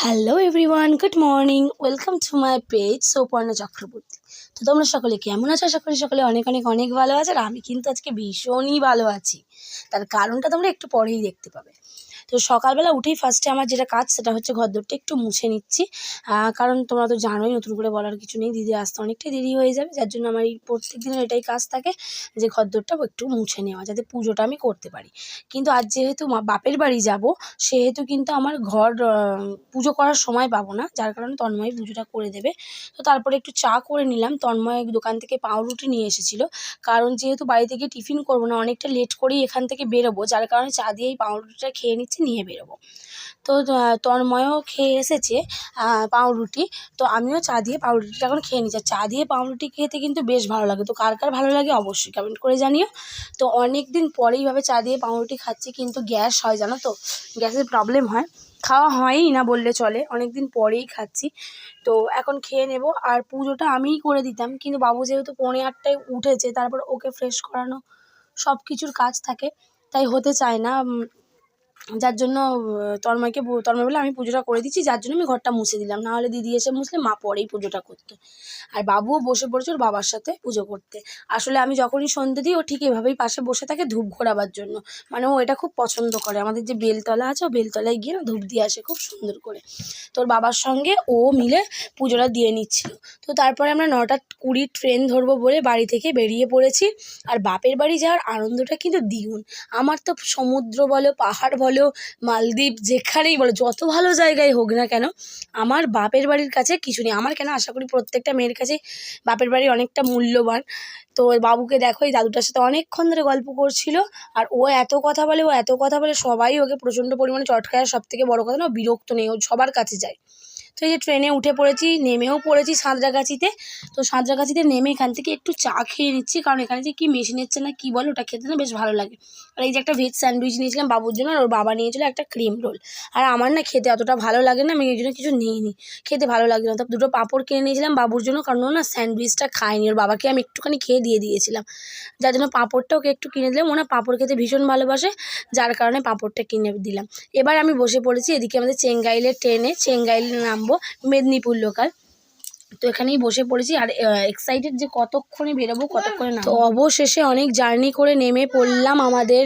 Hello everyone good morning welcome to my page Souparna Chakraborty তো তোমরা সকলে কেমন আছো? আশা করি সকলে অনেক অনেক অনেক ভালো আছে। আর আমি কিন্তু আজকে ভীষণই ভালো আছি। তার কারণটা তোমরা একটু পরেই দেখতে পাবে। তো সকালবেলা উঠেই ফার্স্টে আমার যেটা কাজ সেটা হচ্ছে ঘরদোরটা একটু মুছে নিচ্ছি। কারণ তোমরা তো জানোই, নতুন করে বলার কিছু নেই। দিদি আসতে অনেকটাই দেরি হয়ে যাবে, যার জন্য আমার এই প্রত্যেক দিনের এটাই কাজ থাকে যে ঘরদোরটা একটু মুছে নেওয়া, যাতে পুজোটা আমি করতে পারি। কিন্তু আজ যেহেতু বাপের বাড়ি যাব, সেহেতু কিন্তু আমার ঘর পুজো করার সময় পাবো না, যার কারণে তন্ময় পুজোটা করে দেবে। তো তারপরে একটু চা করে নিলাম। তন্ময় দোকান থেকে পাউরুটি নিয়ে এসেছিল। কারণ যেহেতু বাড়ি থেকে টিফিন করব না, অনেকটা লেট করেই এখান থেকে বেরোবো, যার কারণে চা দিয়েই পাউরুটিটা খেয়ে নিচ্ছি। নিয়ে বেরোবো। তো তন্ময়ও খেয়ে এসেছে পাউরুটি। তো আমিও চা দিয়ে পাউরুটিটা এখন খেয়ে নিচ্ছি। চা দিয়ে পাউরুটি খেতে কিন্তু বেশ ভালো লাগে। তো কার কার ভালো লাগে অবশ্যই কমেন্ট করে জানিও। তো অনেক দিন পরে এইভাবে চা দিয়ে পাউরুটি খাচ্ছি, কিন্তু গ্যাস হয়, জানো তো? গ্যাসের প্রবলেম হয়। খাওয়া হয়ই না বললে চলে। অনেক দিন পরেই খাচ্ছি। তো এখন খেয়ে নেব। আর পুজোটা আমিই করে দিতাম। কিন্তু বাবু যেহেতু পৌনে আটটায় উঠেছে, তারপর ওকে ফ্রেশ করানো সব কিছুর কাজ থাকে। তাই হতে চায় না। যার জন্য তন্ময়কে তন্ময় বলে আমি পুজোটা করে দিচ্ছি, যার জন্য আমি ঘরটা মুছে দিলাম। নাহলে দিদি এসে মুছলে মা পরেই পুজোটা করতো। আর বাবুও বসে পড়েছে ওর বাবার সাথে পুজো করতে। আসলে আমি যখনই সন্ধে দিই, ও ঠিক এভাবেই পাশে বসে থাকে ধূপ ঘোরাবার জন্য। মানে ও এটা খুব পছন্দ করে। আমাদের যে বেলতলা আছে, ও বেলতলায় গিয়ে না ধূপ দিয়ে আসে খুব সুন্দর করে। তোর বাবার সঙ্গে ও মিলে পুজোটা দিয়ে নিচ্ছিল। তো তারপরে আমরা নটা কুড়ি ট্রেন ধরবো বলে বাড়ি থেকে বেরিয়ে পড়েছি। আর বাপের বাড়ি যাওয়ার আনন্দটা কিন্তু দ্বিগুণ। আমার তো সমুদ্র বলো, পাহাড় বলো মালদ্বীপ, যেখানেই বলো, যত ভালো জায়গায় হোক না কেন, আমার বাপের বাড়ির কাছে কিছু নেই। আমার কেন আশা করি প্রত্যেকটা মেয়ের কাছে বাপের বাড়ি অনেকটা মূল্যবান। তো বাবুকে দেখো, এই দাদুটার সাথে অনেকক্ষণ ধরে গল্প করছিল আর ও এত কথা বলে, ও এত কথা বলে সবাই ওকে প্রচণ্ড পরিমাণে চটকায়। সব থেকে বড়ো কথা না বিরক্ত নেই, ও সবার কাছে যায়। তো এই যে ট্রেনে উঠে পড়েছি, নেমেও পড়েছি সাঁতরাগাছিতে। তো সাঁতরাগাছিতে নেমে এখান থেকে একটু চা খেয়ে নিচ্ছি, কারণ এখানে যে কী মেশিনের চা না কী বলে, ওটা খেতে না বেশ ভালো লাগে। আর এই যে একটা ভেজ স্যান্ডউইচ নিয়েছিলাম বাবুর জন্য, আর ওর বাবা নিয়েছিল একটা ক্রিম রোল আর আমার না খেতে অতটা ভালো লাগে না, আমি এই জন্য কিছু নিইনি। খেতে ভালো লাগছে না। তো দুটো পাঁপড় কিনে নিয়েছিলাম বাবুর জন্য, কারণ ও না স্যান্ডউইচটা খায়নি। ওর বাবাকে আমি একটুখানি খেয়ে দিয়ে দিয়েছিলাম। যার জন্য পাঁপড়টা ওকে একটু কিনে দিলাম। ও না পাঁপড় খেতে ভীষণ ভালোবাসে, যার কারণে পাঁপড়টা কিনে দিলাম। এবার আমি বসে পড়েছি এদিকে আমাদের চেঙ্গাইলের ট্রেনে চেঙ্গাইলে নামবো মেদিনীপুর লোকাল তো এখানেই বসে পড়েছি আর এক্সাইটেড যে কতক্ষণে বেরোবো কতক্ষণে না তো অবশেষে অনেক জার্নি করে নেমে পড়লাম আমাদের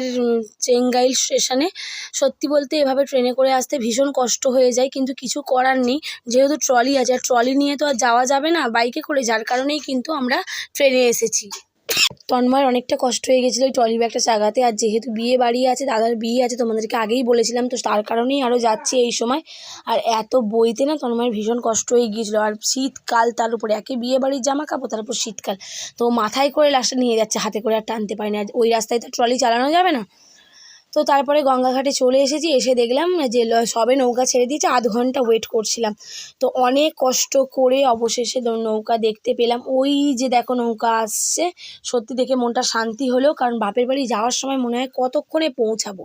চেঙ্গাইল স্টেশনে সত্যি বলতে এভাবে ট্রেনে করে আসতে ভীষণ কষ্ট হয়ে যায় কিন্তু কিছু করার নেই। যেহেতু ট্রলি আছে আর ট্রলি নিয়ে তো আর যাওয়া যাবে না বাইকে করে যার কারণেই কিন্তু আমরা ট্রেনে এসেছি। তন্ময়ের অনেকটা কষ্ট হয়ে গেছিল ওই ট্রলি ব্যাগটা চাগাতে। আর যেহেতু বিয়ে বাড়ি আছে, দাদার বিয়ে আছে, তোমাদেরকে আগেই বলেছিলাম তো তার কারণেই আরও যাচ্ছি এই সময়। আর এত বইতে না তন্ময়ের ভীষণ কষ্ট হয়ে গিয়েছিল। আর শীতকাল তার উপরে একে বিয়ে বাড়ির জামা কাপড় তার উপর শীতকাল। তো মাথায় করে লাস্টে নিয়ে যাচ্ছে, হাতে করে আর টানতে পারি না ওই রাস্তায় তো ট্রলি চালানো যাবে না? তো তারপরে গঙ্গাঘাটে চলে এসেছি, এসে দেখলাম যে সবে নৌকা ছেড়ে দিয়েছে, আধ ঘণ্টা ওয়েট করছিলাম। তো অনেক কষ্ট করে অবশেষে নৌকা দেখতে পেলাম। ওই যে দেখো নৌকা আসছে, সত্যি দেখে মনটা শান্তি হলো, কারণ বাপের বাড়ি যাওয়ার সময় মনে হয় কতক্ষণে পৌঁছাবো।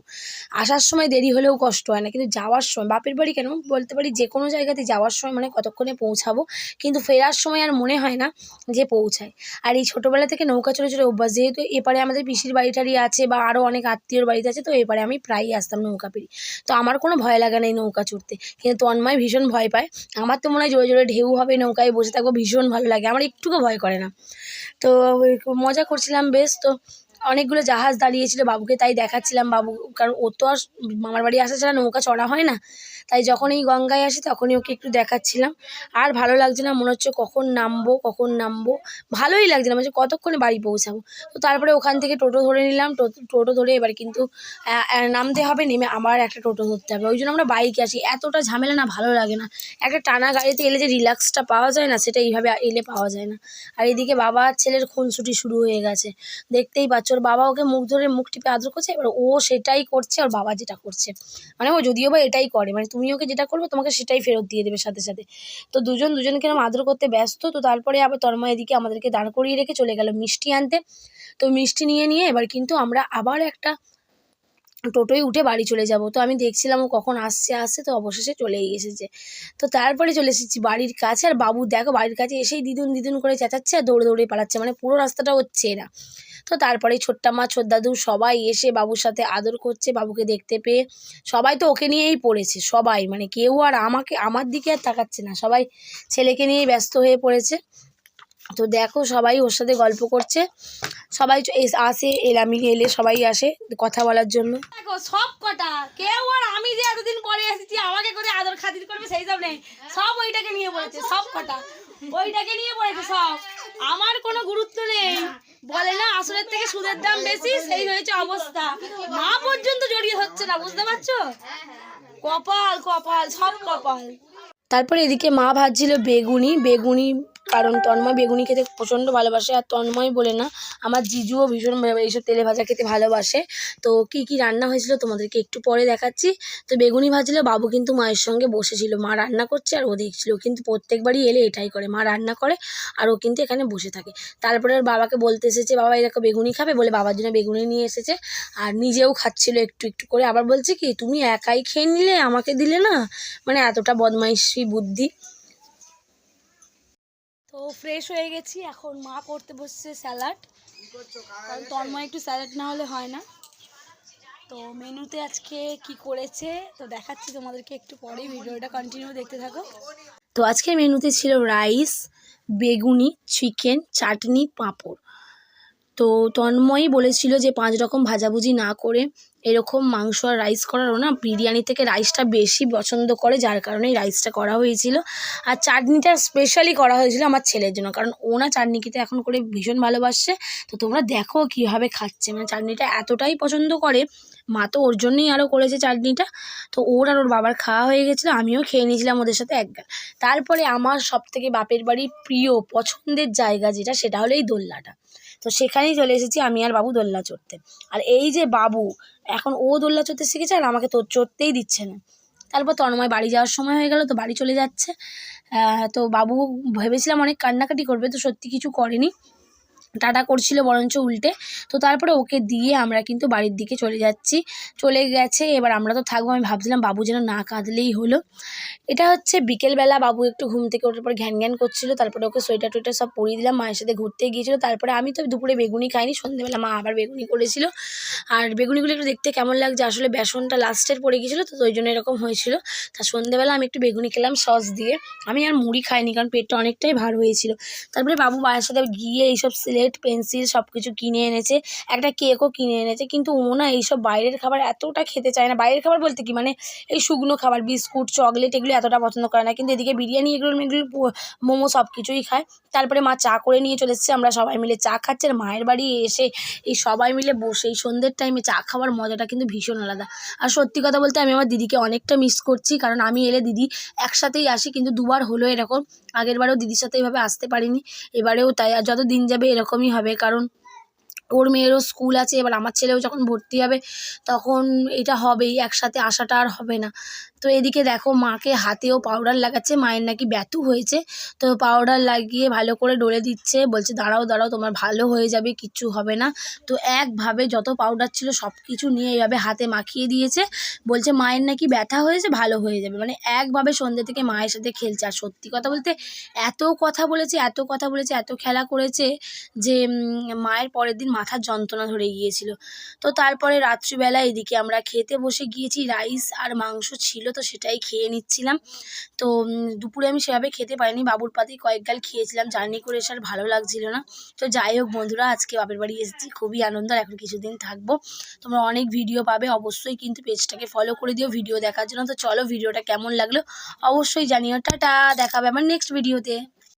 আসার সময় দেরি হলেও কষ্ট হয় না, কিন্তু যাওয়ার সময়, বাপের বাড়ি কেন? বলতে পারি যে কোনো জায়গাতে যাওয়ার সময় মানে কতক্ষণে পৌঁছাবো, কিন্তু ফেরার সময় আর মনে হয় না যে পৌঁছায়। আর এই ছোটোবেলা থেকে নৌকা চলে চলে অভ্যাস, যেহেতু এপারে আমাদের পিসির বাড়ি টাড়ি আছে বা আরও অনেক আত্মীয়র বাড়িতে আছে, তো এপারে আমি প্রায়ই আসতাম নৌকা পেরি তো আমার কোনো ভয় লাগে না এই নৌকা চড়তে। কিন্তু তন্ময় ভীষণ ভয় পায়। আমার তো মনে হয় জোরে জোরে ঢেউ হবে, নৌকায় বসে থাকব, ভীষণ ভালো লাগে। আমার একটুকু ভয় করে না। তো মজা করছিলাম বেশ। তো অনেকগুলো জাহাজ দাঁড়িয়েছিল, বাবুকে তাই দেখাচ্ছিলাম। বাবু, কারণ ও তো আর মামার বাড়ি আসা ছাড়া নৌকা চড়া হয় না। তাই যখন এই গঙ্গায় আসি, তখনই ওকে একটু দেখাচ্ছিলাম। আর ভালো লাগছে না, মনে হচ্ছে কখন নামবো কখন নামবো। ভালোই লাগছে না মানে কতক্ষণে বাড়ি পৌঁছাবো। তো তারপরে ওখান থেকে টোটো ধরে নিলাম। টোটো ধরে এবার কিন্তু নামতে হবে, নেমে আবার একটা টোটো ধরতে হবে। ওই জন্য আমরা বাইকে আসি। এতটা ঝামেলা না, ভালো লাগে না। একটা টানা গাড়িতে এলে যে রিল্যাক্সটা পাওয়া যায় না, সেটা এইভাবে এলে পাওয়া যায় না। আর এদিকে বাবা ছেলের খুনসুটি শুরু হয়ে গেছে। দেখতেই পাচ্ছ ওর বাবা ওকে মুখ ধরে মুখ টিপে আদর করছে, এবার ও সেটাই করছে ওর বাবা যেটা করছে। মানে ও যদিও বা এটাই করে মানে তুমি ওকে যেটা করবে তোমাকে সেটাই ফেরত দিয়ে দেবে সাথে সাথে। তো দুজন দুজনকে এরকম আদর করতে ব্যস্ত, তো তারপরে আবার তন্ময় এদিকে আমাদেরকে দাঁড় করিয়ে রেখে চলে গেল মিষ্টি আনতে। তো মিষ্টি নিয়ে নিয়ে এবার কিন্তু আমরা আবার একটা টোটোয় উঠে বাড়ি চলে যাব। তো আমি দেখছিলাম ও কখন আসছে আসছে তো অবশেষে চলেই এসেছে। তো তারপরে চলে এসেছি বাড়ির কাছে। আর বাবু দেখো বাড়ির কাছে এসেই দিদুন দিদুন করে চেঁচাচ্ছে আর দৌড়ে দৌড়ে পালাচ্ছে। মানে পুরো রাস্তাটা হচ্ছে না তো তারপরে ছোট্টা মা ছোট দাদু সবাই এসে বাবুর সাথে আদর করছে, বাবুকে দেখতে পেয়ে। সবাই তো ওকে নিয়েই পড়েছে, সবাই। মানে কেউ আর আমাকে, আমার দিকে আর তাকাচ্ছে না। সবাই ছেলেকে নিয়েই ব্যস্ত হয়ে পড়েছে। তো দেখো সবাই ওর সাথে গল্প করছে। সবাই আসে এলামি এলে সবাই আসে কথা বলার জন্য। দেখো সব কটা। কেউ আর আমি যে এতদিন পরে এসেছি, আমাকে করে আদর খাতির করবে সেই সব নেই। সব ওইটাকে নিয়ে পড়েছে সব কটা। ওইটাকে নিয়ে পড়েছে সব। আমার কোনো গুরুত্ব নেই। বলে না, আসলের থেকে সুদের দাম বেশি, সেই হয়েছে অবস্থা। মা পর্যন্ত জড়িয়ে হচ্ছে না, বুঝতে পারছ? কপাল কপাল, সব কপাল। তারপরে এদিকে মা ভাজছিল বেগুনি বেগুনি কারণ তন্ময় বেগুনি খেতে প্রচণ্ড ভালোবাসে, আর তন্ময় বলে না, আমার জিজুও ভীষণ এইসব তেলে ভাজা খেতে ভালোবাসে। তো কি কি রান্না হয়েছিল তোমাদেরকে একটু পরে দেখাচ্ছি। তো বেগুনি ভাজলে বাবু কিন্তু মায়ের সঙ্গে বসেছিল, মা রান্না করছে আর ও দেখছিল কিন্তু প্রত্যেকবারই এলে এটাই করে, মা রান্না করে আর ও কিন্তু এখানে বসে থাকে। তারপরে ওর বাবাকে বলতে এসেছে, বাবা এরকম বেগুনি খাবে? বলে বাবার জন্য বেগুনি নিয়ে এসেছে আর নিজেও খাচ্ছিল একটু একটু করে। আবার বলছে কি, তুমি একাই খেয়ে নিলে, আমাকে দিলে না? মানে এতটা বদমাইশি বুদ্ধি। তো ফ্রেশ হয়ে গেছি। এখন মা করতে বসছে স্যালাড কারণ তন্ময় একটু স্যালাড না হলে হয় না। তো মেনুতে আজকে কি করেছে, তো দেখাচ্ছি তোমাদেরকে একটু পরেই। ভিডিওটা কন্টিনিউ দেখতে থাকো। তো আজকের মেনুতে ছিল রাইস বেগুনি চিকেন চাটনি, পাঁপড়। তো তন্ময়ই বলেছিল যে পাঁচ রকম ভাজাভুজি না করে এরকম মাংস আর রাইস করারও না বিরিয়ানি থেকে রাইসটা বেশি পছন্দ করে, যার কারণেই রাইসটা করা হয়েছিল। আর চাটনিটা স্পেশালি করা হয়েছিল আমার ছেলের জন্য, কারণ ও না চাটনি খেতে এখন করে ভীষণ ভালোবাসছে তো তোমরা দেখো কীভাবে খাচ্ছে মানে চাটনিটা এতটাই পছন্দ করে, মা তো ওর জন্যই আরও করেছে চাটনিটা। তো ওর আর ওর বাবার খাওয়া হয়ে গেছিল, আমিও খেয়ে নিয়েছিলাম ওদের সাথে এক গাল তারপরে আমার সব থেকে বাপের বাড়ির প্রিয় পছন্দের জায়গা যেটা, সেটা হলো এই দোল্লাটা তো সেখানেই চলে এসেছি আমি আর বাবু দোল্লা চড়তে। আর এই যে বাবু, এখন ও দোল্লা চড়তে শিখেছে আর আমাকে তো চড়তেই দিচ্ছে না। তারপর তন্ময় বাড়ি যাওয়ার সময় হয়ে গেল, তো বাড়ি চলে যাচ্ছে। তো বাবু ভেবেছিলাম অনেক কান্নাকাটি করবে, তো সত্যি কিছু করেনি। টাটা করছিল বরঞ্চ উল্টে। তো তারপরে ওকে দিয়ে আমরা কিন্তু বাড়ির দিকে চলে যাচ্ছি। চলে গেছে, এবার আমরা তো থাকব। আমি ভাবছিলাম বাবু যেন না কাঁদলেই হলো। এটা হচ্ছে বিকেলবেলা, বাবু একটু ঘুম থেকে ওঠার পর ঘ্যান ঘ্যান করছিল। তারপরে ওকে সোয়েটার টোয়েটার সব পরিয়ে দিলাম, মায়ের সাথে ঘুরতে গিয়েছিল। তারপরে আমি তো দুপুরে বেগুনি খাইনি সন্ধ্যেবেলা মা আবার বেগুনি করেছিল। আর বেগুনিগুলো একটু দেখতে কেমন লাগছে, আসলে বেসনটা লাস্টের পড়ে গিয়েছিল, তো ওই জন্য এরকম হয়েছিল। তা সন্ধ্যেবেলা আমি একটু বেগুনি খেলাম সস দিয়ে। আমি আর মুড়ি খাইনি, কারণ পেটটা অনেকটাই ভার হয়েছিল। তারপরে বাবু মায়ের সাথে গিয়ে এইসব স্লেট পেন্সিল সব কিছু কিনে এনেছে, একটা কেকও কিনে এনেছে, কিন্তু ও না এইসব বাইরের খাবার এতটা খেতে চায় না। বাইরের খাবার বলতে কি? মানে এই শুকনো খাবার, বিস্কুট চকলেট এগুলো এতটা পছন্দ করে না। কিন্তু এদিকে বিরিয়ানি, এগুলো এগুলো মোমো সব কিছুই খায়। তারপরে মা চা করে নিয়ে চলে এসেছে, আমরা সবাই মিলে চা খাচ্ছি আর মায়ের বাড়ি এসে এই সবাই মিলে বসে, এই সন্ধ্যের টাইমে চা খাওয়ার মজাটা কিন্তু ভীষণ আলাদা। আর সত্যি কথা বলতে আমি আমার দিদিকে অনেকটা মিস করছি, কারণ আমি এলে দিদি একসাথেই আসি, কিন্তু দুবার হলো এরকম। আগের বারেও দিদির সাথে এইভাবে আসতে পারিনি, এবারেও তাই, আর যত দিন যাবে এরকমই হবে। কারণ ওর মেয়েরও স্কুল আছে, এবার আমার ছেলেও যখন ভর্তি হবে, তখন এটা হবেই, একসাথে আসাটা আর হবে না। তো এদিকে দেখো মাকে হাতেও পাউডার লাগাচ্ছে, মায়ের নাকি ব্যথু হয়েছে। তো পাউডার লাগিয়ে ভালো করে ডলে দিচ্ছে, বলছে, দাঁড়াও দাঁড়াও, তোমার ভালো হয়ে যাবে, কিচ্ছু হবে না। তো একভাবে যত পাউডার ছিল সব কিছু নিয়ে এইভাবে হাতে মাখিয়ে দিয়েছে। বলছে, মায়ের নাকি ব্যথা হয়েছে, ভালো হয়ে যাবে। মানে একভাবে সন্ধ্যে থেকে মায়ের সাথে খেলছে। আর সত্যি কথা বলতে, এত কথা বলেছে, এত কথা বলেছে, এত খেলা করেছে যে মায়ের পরের দিন মাথার যন্ত্রণা ধরে গিয়েছিল। তো তারপরে রাত্রিবেলা এদিকে আমরা খেতে বসে গিয়েছি, রাইস আর মাংস ছিল তো সেটাই খেয়ে নিচ্ছিলাম। তো দুপুরে আমি সেভাবে খেতে পারিনি। বাবুর পাতি কয়েক গাল খেয়েছিলাম। জার্নি করে এসে আর ভালো লাগছিল না। তো যাই হোক বন্ধুরা, আজকে বাপের বাড়ি এসেছি। খুবই আনন্দ। আর এখন কিছুদিন থাকব। তোমরা অনেক ভিডিও পাবে অবশ্যই, কিন্তু পেজটাকে ফলো করে দিও ভিডিও দেখার জন্য। তো চলো ভিডিওটা কেমন লাগল অবশ্যই জানিও। টাটা! দেখাবে আমার নেক্সট ভিডিওতে